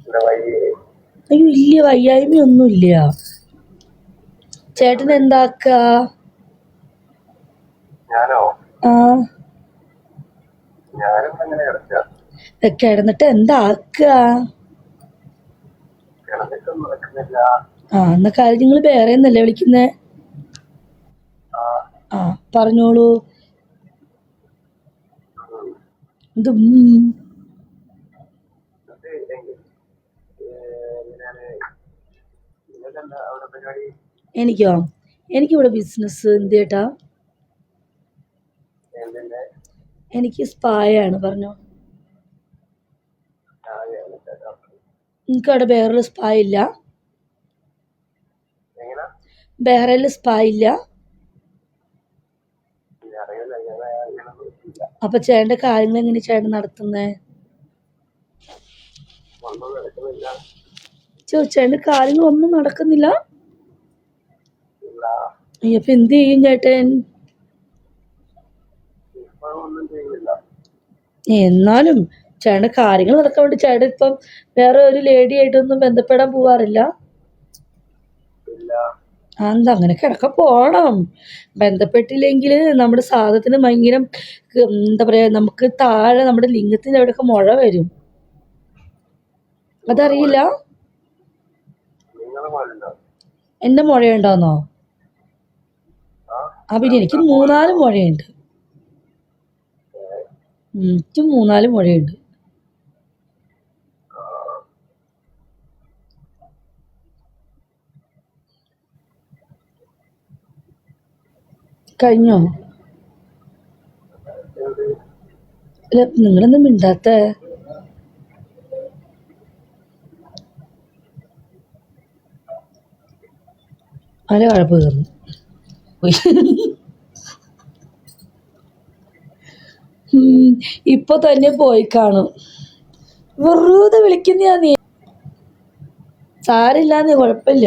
ഇവിടെ വൈകി അയ്യോ ഇല്ല വയ്യായ്മയൊന്നുമില്ല. ചേട്ടൻ എന്താക്ക? കിടന്നിട്ട് എന്താക്ക? ആ എന്നാ കാര്യം നിങ്ങൾ വേറെ എന്നല്ലേ വിളിക്കുന്നേ ആ പറഞ്ഞോളൂ. പരിപാടി എനിക്കോ? എനിക്കിവിടെ ബിസിനസ് എന്ത് എനിക്ക് സ്പായാണ് പറഞ്ഞോ. എനിക്കവിടെ വേറൊരു സ്പാ ഇല്ല? ബെഹ്റയിൽ സ്പാ ഇല്ല, അപ്പൊ ചേട്ടന്റെ കാര്യങ്ങൾ എങ്ങനെ ചേട്ടൻ നടത്തുന്നേ? ചേട്ടന്റെ കാര്യങ്ങൾ ഒന്നും നടക്കുന്നില്ല അപ്പൊ എന്ത് ചെയ്യും ചേട്ടൻ? എന്നാലും ചേട്ടന്റെ കാര്യങ്ങൾ നടക്കാൻ വേണ്ടി ചേട്ടൻ ഇപ്പം വേറെ ഒരു ലേഡി ആയിട്ടൊന്നും ബന്ധപ്പെടാൻ പോവാറില്ല. എന്താ അങ്ങനെ കിടക്ക പോണം. ബന്ധപ്പെട്ടില്ലെങ്കിൽ നമ്മുടെ സാധനത്തിന് ഭയങ്കര എന്താ പറയാ നമുക്ക് താഴെ നമ്മുടെ ലിംഗത്തിന്റെ അവിടെയൊക്കെ മുഴ വരും. അതറിയില്ല? എന്റെ എന്റെ മുഴയുണ്ടോന്നോ? ആ. പിന്നെ എനിക്ക് മൂന്നാൽ മുഴയുണ്ട്. എനിക്ക് മൂന്നാൽ മുഴയുണ്ട്. കഴിഞ്ഞോ? അല്ല നിങ്ങളൊന്നും മിണ്ടാത്ത? അല്ല കുഴപ്പം തീർന്നു ഇപ്പൊ തന്നെ പോയി കാണും. വെറുതെ വിളിക്കുന്ന നീ. സാരില്ലാന്ന് കുഴപ്പമില്ല.